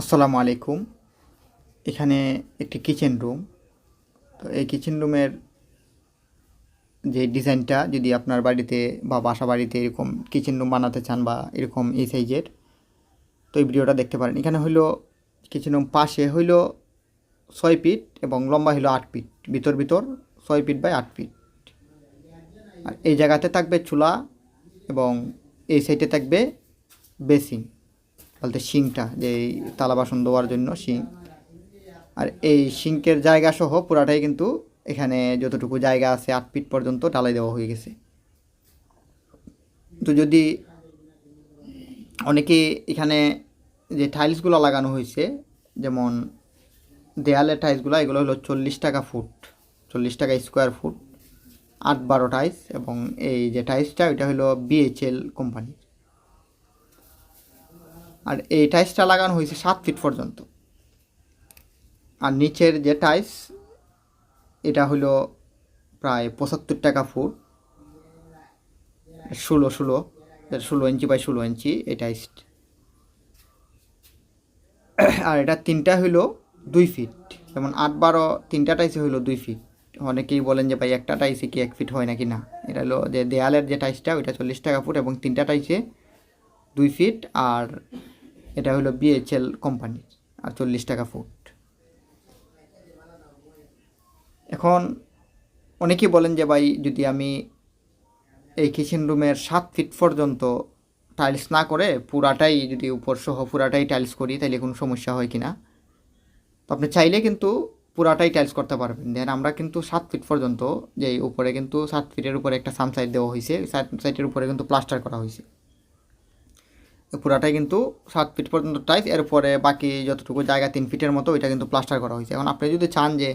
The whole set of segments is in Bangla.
আসসালামু আলাইকুম। এখানে একটি কিচেন রুম। তো এই কিচেন রুমের যে ডিজাইনটা, যদি আপনার বাড়িতে বা বাসা বাড়িতে এরকম কিচেন রুম বানাতে চান বা এরকম এই সাইজের, তো এই ভিডিওটা দেখতে পারেন। এখানে হইল কিচেন রুম পাশে হইল ছয় ফিট এবং লম্বা হইল আট ফিট। ভিতর ভিতর ছয় ফিট বাই আট ফিট। আর এই জায়গাতে থাকবে চুলা এবং এই সাইডে থাকবে বেসিং বলতে শিংটা, যে তালা বাসন ধোয়ার জন্য শিং। আর এই সিঙ্কের জায়গা সহ পুরাটাই কিন্তু এখানে যতটুকু জায়গা আছে আট ফিট পর্যন্ত ঢালাই দেওয়া হয়ে গেছে। তো যদি অনেকে এখানে যে টাইলসগুলো লাগানো হয়েছে, যেমন দেয়ালের টাইলসগুলো, এগুলো হলো চল্লিশ টাকা ফুট, চল্লিশ টাকা স্কোয়ার ফুট, আট বারো টাইলস এবং এই যে টাইলসটা, ওইটা হলো বিএইচএল কোম্পানির। আর এই টাইসটা লাগানো হয়েছে সাত ফিট পর্যন্ত। আর নিচের যে টাইস, এটা হলো প্রায় পঁচাত্তর টাকা ফুট। ষোলো ষোলো ষোলো ইঞ্চি বাই ষোলো ইঞ্চি এই টাইস আর এটা তিনটা হইল দুই ফিট যেমন আট, বারো, তিনটা টাইসে হইল দুই ফিট অনেকেই বলেন যে ভাই একটা টাইসে কি এক ফিট হয় নাকি না? এটা হলো যে দেয়ালের যে টাইসটা, ওইটা চল্লিশ টাকা ফুট এবং তিনটা টাইসে দুই ফিট আর এটা হলো বিএইচএল কোম্পানির আর চল্লিশ টাকা ফুট এখন অনেকেই বলেন যে ভাই, যদি আমি এই কিচেন রুমের সাত ফিট পর্যন্ত টাইলস না করে পুরাটাই যদি উপর সহ পুরাটাই টাইলস করি তাহলে কোনো সমস্যা হয় কি না তো আপনি চাইলে কিন্তু পুরাটাই টাইলস করতে পারবেন। দেন আমরা কিন্তু সাত ফিট পর্যন্ত যে উপরে কিন্তু সাত ফিটের উপরে একটা সাম সাইড দেওয়া হয়েছে সাত সাইডের উপরে কিন্তু প্লাস্টার করা হয়েছে পুরাটাই কিন্তু সাত ফিট পর্যন্ত টাইস এরপরে বাকি যতটুকু জায়গা তিন ফিটের মতো, ওইটা কিন্তু প্লাস্টার করা হয়েছে। এখন আপনি যদি চান যে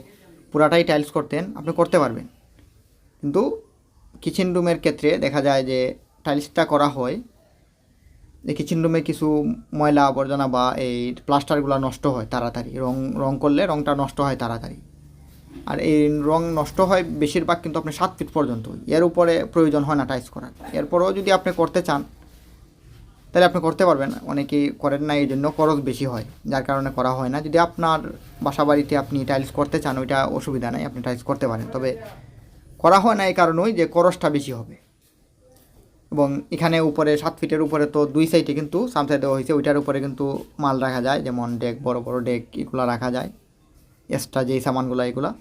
পুরাটাই টাইলস করতেন, আপনি করতে পারবেন। কিন্তু কিচেন রুমের ক্ষেত্রে দেখা যায় যে টাইলসটা করা হয় যে কিচেন রুমে কিছু ময়লা আবর্জনা বা এই প্লাস্টারগুলো নষ্ট হয় তাড়াতাড়ি। রং রং করলে রংটা নষ্ট হয় তাড়াতাড়ি। আর এই রং নষ্ট হয় বেশিরভাগ কিন্তু আপনি সাত ফিট পর্যন্ত এর উপরে প্রয়োজন হয় না টাইলস করার। এরপরেও যদি আপনি করতে চান তাহলে আপনি করতে পারবেন অনেকেই করেন না এই জন্য খরচ বেশি হয়। যার কারণে করা হয় না। যদি আপনার বাসা বাড়িতে আপনি টাইলস করতে চান, ওইটা অসুবিধা নাই, আপনি টাইলস করতে পারেন। তবে করা হয় না এই কারণেই যে খরচটা বেশি হবে। এবং এখানে উপরে সাত ফিটের উপরে তো দুই সাইডে কিন্তু সামসাই দেওয়া হয়েছে, ওইটার উপরে কিন্তু মাল রাখা যায়, যেমন ডেক বড় বড় ডেক এগুলো রাখা যায়। এক্সট্রা যেই সামানগুলো, এগুলো।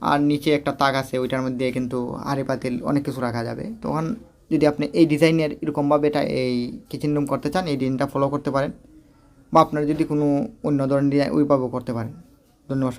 আর নিচে একটা তাক আছে, ওইটার মধ্যে কিন্তু হাঁড়ি, পাতিল অনেক কিছু রাখা যাবে। তখন যদি আপনি এই ডিজাইনের এরকমভাবে এটা এই কিচেন রুম করতে চান, এই ডিজাইনটা ফলো করতে পারেন বা আপনারা যদি কোনো অন্য ধরনের ডিজাইন ওইভাবেও করতে পারেন ধন্যবাদ।